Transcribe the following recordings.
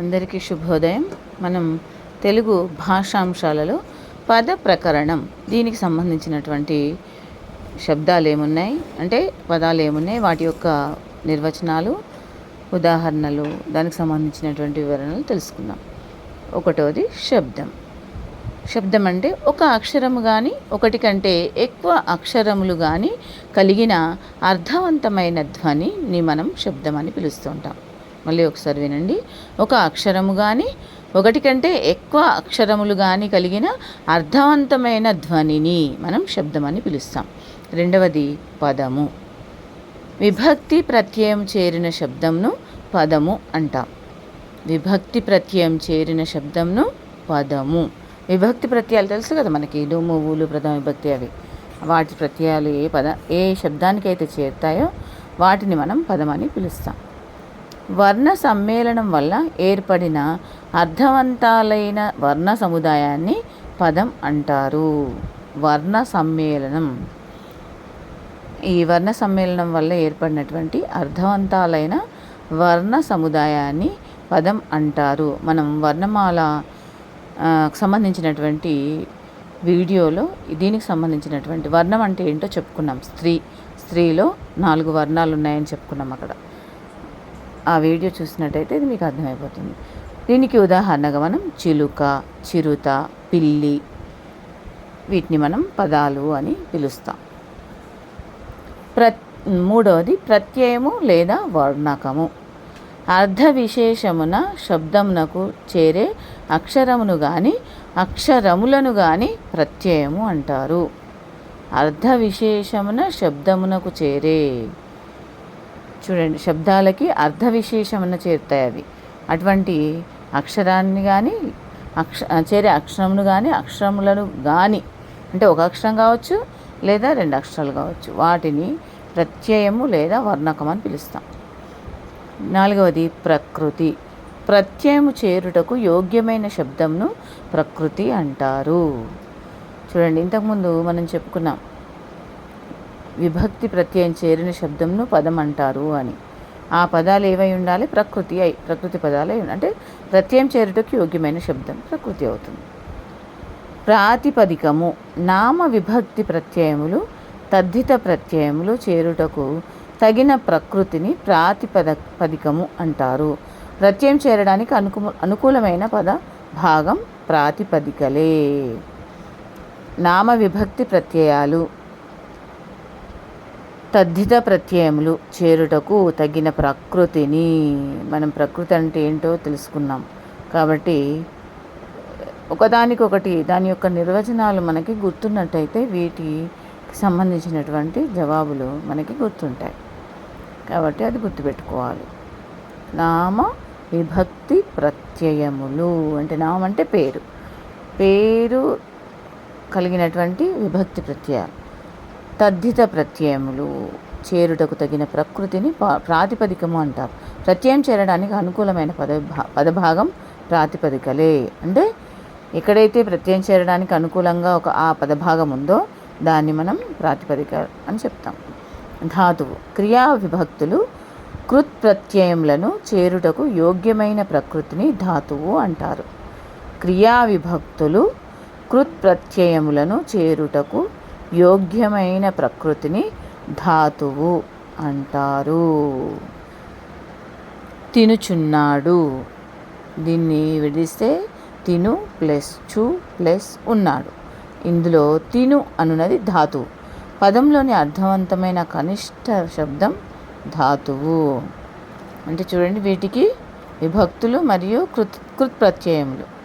అందరికీ శుభోదయం. మనం తెలుగు భాషాంశాలలో పద ప్రకరణం దీనికి సంబంధించినటువంటి శబ్దాలు ఏమున్నాయి అంటే పదాలు ఏమున్నాయి వాటి యొక్క నిర్వచనాలు ఉదాహరణలు దానికి సంబంధించినటువంటి వివరణలు తెలుసుకుందాం. ఒకటోది శబ్దం. శబ్దం అంటే ఒక అక్షరము కానీ ఒకటి కంటే ఎక్కువ అక్షరములు కానీ కలిగిన అర్థవంతమైన ధ్వనిని మనం శబ్దం అని పిలుస్తుంటాం. మళ్ళీ ఒకసారి వినండి. ఒక అక్షరము కానీ ఒకటి కంటే ఎక్కువ అక్షరములు కానీ కలిగిన అర్థవంతమైన ధ్వనిని మనం శబ్దం అని పిలుస్తాం. రెండవది పదము. విభక్తి ప్రత్యయం చేరిన శబ్దంను పదము అంటాం. విభక్తి ప్రత్యయం చేరిన శబ్దంను పదము. విభక్తి ప్రత్యయాలు తెలుసు కదా మనకి. డుమ్ము ఊలు ప్రథమ విభక్తి అవి. వాటి ప్రత్యయాలు ఏ పద ఏ శబ్దానికైతే చేరుతాయో వాటిని మనం పదం అని పిలుస్తాం. వర్ణ సమ్మేళనం వల్ల ఏర్పడిన అర్థవంతాలైన వర్ణ సముదాయాన్ని పదం అంటారు. వర్ణ సమ్మేళనం. ఈ వర్ణ సమ్మేళనం వల్ల ఏర్పడినటువంటి అర్థవంతాలైన వర్ణ సముదాయాన్ని పదం అంటారు. మనం వర్ణమాల సంబంధించినటువంటి వీడియోలో దీనికి సంబంధించినటువంటి వర్ణం అంటే ఏంటో చెప్పుకున్నాం. స్త్రీ స్త్రీలో నాలుగు వర్ణాలు ఉన్నాయని చెప్పుకున్నాం అక్కడ. ఆ వీడియో చూసినట్టయితే ఇది మీకు అర్థమైపోతుంది. దీనికి ఉదాహరణగా మనం చిలుక చిరుత పిల్లి వీటిని మనం పదాలు అని పిలుస్తాం. ప్ర మూడవది ప్రత్యయము లేదా వర్ణకము. అర్ధ విశేషమున శబ్దమునకు చేరే అక్షరమును కానీ అక్షరములను కానీ ప్రత్యయము అంటారు. అర్ధ విశేషమున శబ్దమునకు చేరే చూడండి శబ్దాలకి అర్థ విశేషమున చేరుతాయి అవి. అటువంటి అక్షరాన్ని కానీ అక్ష చేరే అక్షరమును కానీ అక్షరములను కానీ అంటే ఒక అక్షరం కావచ్చు లేదా రెండు అక్షరాలు కావచ్చు వాటిని ప్రత్యయము లేదా వర్ణకం అని పిలుస్తాం. నాలుగవది ప్రకృతి. ప్రత్యయము చేరుటకు యోగ్యమైన శబ్దంను ప్రకృతి అంటారు. చూడండి ఇంతకుముందు మనం చెప్పుకున్నాం విభక్తి ప్రత్యయం చేరిన శబ్దంను పదం అంటారు అని. ఆ పదాలు ఏవై ఉండాలి? ప్రకృతి అయి ప్రకృతి పదాలు అయి అంటే ప్రత్యయం చేరుటకు యోగ్యమైన శబ్దం ప్రకృతి అవుతుంది. ప్రాతిపదికము నామ విభక్తి ప్రత్యయములు తద్ధిత ప్రత్యయములు చేరుటకు తగిన ప్రకృతిని ప్రాతిపద పదికము అంటారు. ప్రత్యయం చేరడానికి అనుకు అనుకూలమైన పద భాగం ప్రాతిపదికలే. నామ విభక్తి ప్రత్యయాలు తద్ధిత ప్రత్యయములు చేరుటకు తగిన ప్రకృతిని మనం ప్రకృతి అంటే ఏంటో తెలుసుకున్నాం. కాబట్టి ఒకదానికొకటి దాని యొక్క నిర్వచనాలు మనకి గుర్తున్నట్టయితే వీటికి సంబంధించినటువంటి జవాబులు మనకి గుర్తుంటాయి. కాబట్టి అది గుర్తుపెట్టుకోవాలి. నామ విభక్తి ప్రత్యయములు అంటే నామం అంటే పేరు. పేరు కలిగినటువంటి విభక్తి ప్రత్యయాలు. తద్ధిత ప్రత్యయములు చేరుటకు తగిన ప్రకృతిని ప్రాతిపదికము అంటారు. ప్రత్యయం చేరడానికి అనుకూలమైన పద పదభాగం ప్రాతిపదికలే. అంటే ఎక్కడైతే ప్రత్యయం చేరడానికి అనుకూలంగా ఒక ఆ పదభాగం ఉందో దాన్ని మనం ప్రాతిపదిక అని చెప్తాం. ధాతువు క్రియా విభక్తులు కృత్ ప్రత్యయములను చేరుటకు యోగ్యమైన ప్రకృతిని ధాతువు అంటారు. క్రియా విభక్తులు కృత్ ప్రత్యయములను చేరుటకు యోగ్యమైన ప్రకృతిని ధాతువు అంటారు. తినుచున్నాడు. దీన్ని విడిస్తే తిను ప్లస్ చు ప్లస్ ఉన్నాడు. ఇందులో తిను అనున్నది ధాతువు. పదంలోని అర్థవంతమైన కనిష్ట శబ్దం ధాతువు. అంటే చూడండి వీటికి విభక్తులు మరియు కృత్ కృత్ ప్రత్యయములు.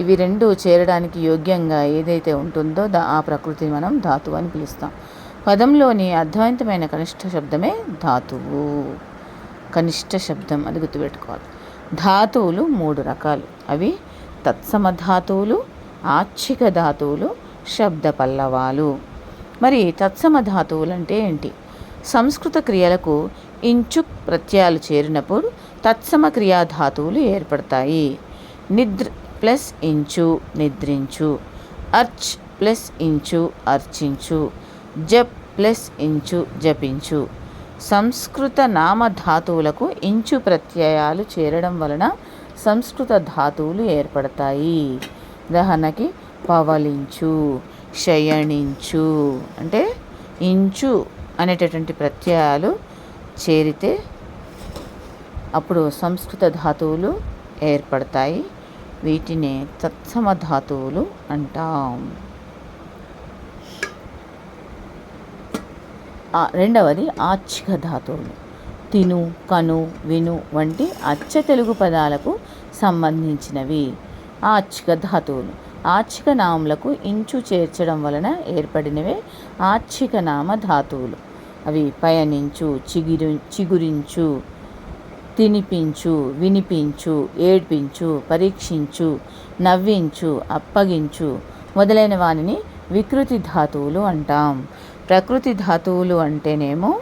ఇవి రెండు చేరడానికి యోగ్యంగా ఏదైతే ఉంటుందో దా ఆ ప్రకృతిని మనం ధాతువు అని పిలుస్తాం. పదంలోని అర్థవంతమైన కనిష్ట శబ్దమే ధాతువు. కనిష్ట శబ్దం అది గుర్తుపెట్టుకోవాలి. ధాతువులు మూడు రకాలు. అవి తత్సమ ధాతువులు ఆచ్ఛిక ధాతువులు శబ్ద పల్లవాలు. మరి తత్సమ ధాతువులు అంటే ఏంటి? సంస్కృత క్రియలకు ఇంచుక్ ప్రత్యయాలు చేరినప్పుడు తత్సమ క్రియా ధాతువులు ఏర్పడతాయి. నిద్ర ప్లస్ ఇంచు నిద్రించు. అర్చ్ ప్లస్ ఇంచు అర్చించు. జప్ ప్లస్ ఇంచు జపించు. సంస్కృత నామధాతువులకు ఇంచు ప్రత్యయాలు చేరడం వలన సంస్కృత ధాతువులు ఏర్పడతాయి. ఉదాహరణకి పవలించు శయనించు అంటే ఇంచు అనేటటువంటి ప్రత్యయాలు చేరితే అప్పుడు సంస్కృత ధాతువులు ఏర్పడతాయి. వీటినే తత్సమ ధాతువులు అంటాం రెండవది ఆచ్ఛిక ధాతువులు తిను కను విను వంటి అచ్చ తెలుగు పదాలకు సంబంధించినవి. ఆచ్ఛిక ధాతువులు ఆచ్ఛిక నామములకు ఇంచు చేర్చడం వలన ఏర్పడినవే ఆచ్ఛిక నామ ధాతువులు అవి పయనించు చిగిరు చిగురించు. తినిపించు వినిపించు ఏడ్పించు పరీక్షించు నవ్వించు అప్పగించు మొదలైన వానిని వికృతి ధాతువులు అంటాం. ప్రకృతి ధాతువులు అంటేనేమో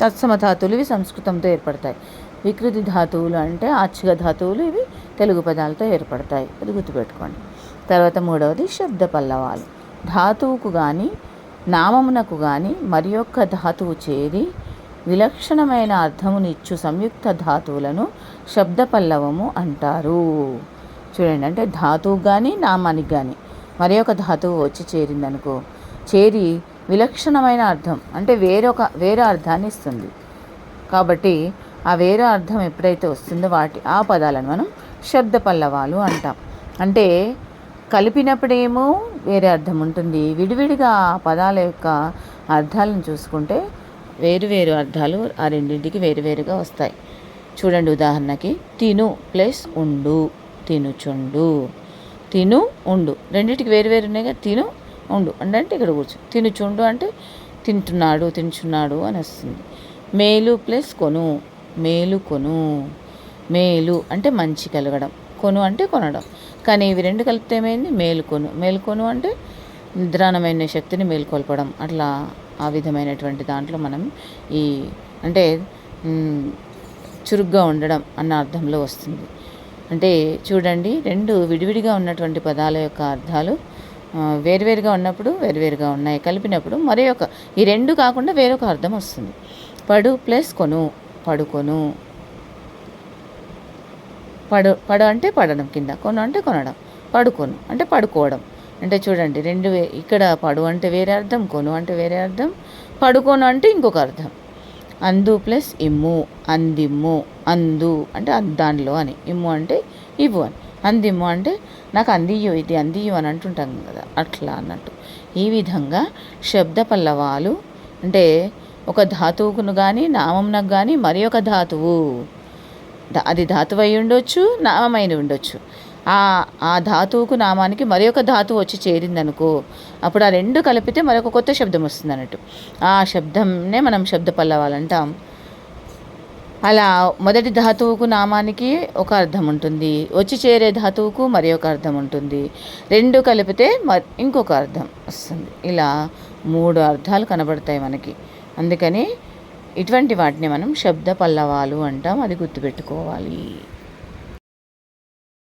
తత్సమ ధాతువులు ఇవి సంస్కృతంతో ఏర్పడతాయి. వికృతి ధాతువులు అంటే ఆచ్ఛిక ధాతువులు ఇవి తెలుగు పదాలతో ఏర్పడతాయి. అది గుర్తుపెట్టుకోండి. తర్వాత మూడవది శబ్ద పల్లవాలు. ధాతువుకు కానీ నామమునకు కానీ మరి యొక్క ధాతువు చేరి విలక్షణమైన అర్థమునిచ్చు సంయుక్త ధాతువులను శబ్ద పల్లవము అంటారు. చూడండి అంటే ధాతువు కానీ నామానికి కానీ మరి ఒక ధాతువు వచ్చి చేరిందనుకో చేరి విలక్షణమైన అర్థం అంటే వేరొక వేరే అర్థాన్ని ఇస్తుంది. కాబట్టి ఆ వేరే అర్థం ఎప్పుడైతే వస్తుందో వాటి ఆ పదాలను మనం శబ్ద పల్లవాలు అంటాం. అంటే కలిపినప్పుడేమో వేరే అర్థం ఉంటుంది. విడివిడిగా ఆ పదాల యొక్క అర్థాలను చూసుకుంటే వేరు వేరు అర్థాలు ఆ రెండింటికి వేరువేరుగా వస్తాయి. చూడండి ఉదాహరణకి తిను ప్లస్ ఉండు తినుచుండు. తిను ఉండు. రెండింటికి వేరు వేరు తిను ఉండు. అంటే ఇక్కడ కూర్చో. తినుచుండు అంటే తింటున్నాడు తింటున్నాడు అని వస్తుంది. మేలు ప్లస్ కొను. మేలు కొను. మేలు అంటే మంచి కలగడం. కొను అంటే కొనడం. కానీ ఇవి రెండు కలిపితే ఏమైంది? మేలుకొను మేలుకొను అంటే నిద్రాణమైన శక్తిని మేల్కొల్పడం. అట్లా ఆ విధమైనటువంటి దాంట్లో మనం ఈ అంటే చురుగ్గా ఉండడం అన్న అర్థంలో వస్తుంది. అంటే చూడండి రెండు విడివిడిగా ఉన్నటువంటి పదాల యొక్క అర్థాలు వేరువేరుగా ఉన్నప్పుడు వేరువేరుగా ఉన్నాయి. కలిపినప్పుడు మరే ఒక ఈ రెండు కాకుండా వేరొక అర్థం వస్తుంది. పడు ప్లస్ కొను పడుకొను పడు పడు అంటే పడడం కింద కొను అంటే కొనడం. పడుకొను అంటే పడుకోవడం. అంటే చూడండి రెండు వే ఇక్కడ పడు అంటే వేరే అర్థం కొను అంటే వేరే అర్థం పడుకోను అంటే ఇంకొక అర్థం. అందు ప్లస్ ఇమ్ము అందిమ్ము అందు అంటే దానిలో అని. ఇమ్ము అంటే ఇవ్వు అని. అందిమ్ము అంటే నాకు అందియు ఇది అందియు అని అంటుంటాం కదా అట్లా అన్నట్టు. ఈ విధంగా శబ్ద పల్లవాలు అంటే ఒక ధాతువుకును కానీ నామంనకు కానీ మరి ఒక ధాతువు. అది ధాతువు అయి ఉండొచ్చు నామమైన ఉండొచ్చు. ఆ ఆ ధాతువుకు నామానికి మరి ఒక ధాతువు వచ్చి చేరిందనుకో అప్పుడు ఆ రెండు కలిపితే మరొక కొత్త శబ్దం వస్తుంది అన్నట్టు ఆ శబ్దంనే మనం శబ్ద పల్లవాలంటాం. అలా మొదటి ధాతువుకు నామానికి ఒక అర్థం ఉంటుంది వచ్చి చేరే ధాతువుకు మరి ఒక అర్థం ఉంటుంది. రెండు కలిపితే ఇంకొక అర్థం వస్తుంది. ఇలా మూడు అర్థాలు కనబడతాయి మనకి. అందుకని ఇటువంటి వాటిని మనం శబ్ద పల్లవాలు అంటాం అది గుర్తుపెట్టుకోవాలి.